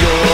yo.